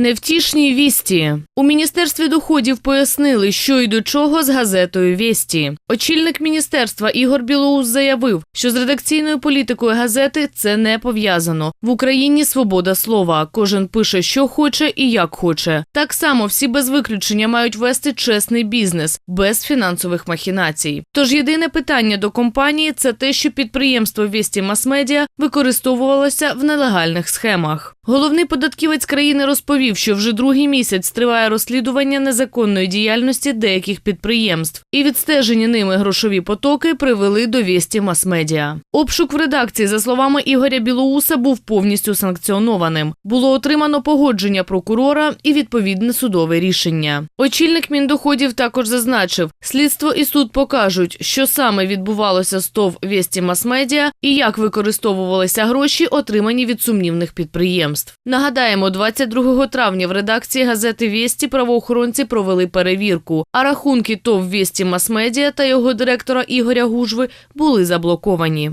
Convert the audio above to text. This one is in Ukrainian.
Невтішні вісті у міністерстві доходів пояснили, що й до чого з газетою Вісті. Очільник міністерства Ігор Білоус заявив, що з редакційною політикою газети це не пов'язано. В Україні свобода слова. Кожен пише, що хоче і як хоче. Так само всі без виключення мають вести чесний бізнес без фінансових махінацій. Тож єдине питання до компанії це те, що підприємство Вісті Масмедіа використовувалося в нелегальних схемах. Головний податківець країни розповів, що вже другий місяць триває розслідування незаконної діяльності деяких підприємств, і відстежені ними грошові потоки привели до вісті мас-медіа. Обшук в редакції, за словами Ігоря Білоуса, був повністю санкціонованим. Було отримано погодження прокурора і відповідне судове рішення. Очільник міндоходів також зазначив, слідство і суд покажуть, що саме відбувалося з ТОВ Вісті Мас-медіа і як використовувалися гроші, отримані від сумнівних підприємств. Нагадаємо, 22 травня в редакції газети Вєсті правоохоронці провели перевірку, а рахунки ТОВ Вісті Мас-медіа та його директора Ігоря Гужви були заблоковані.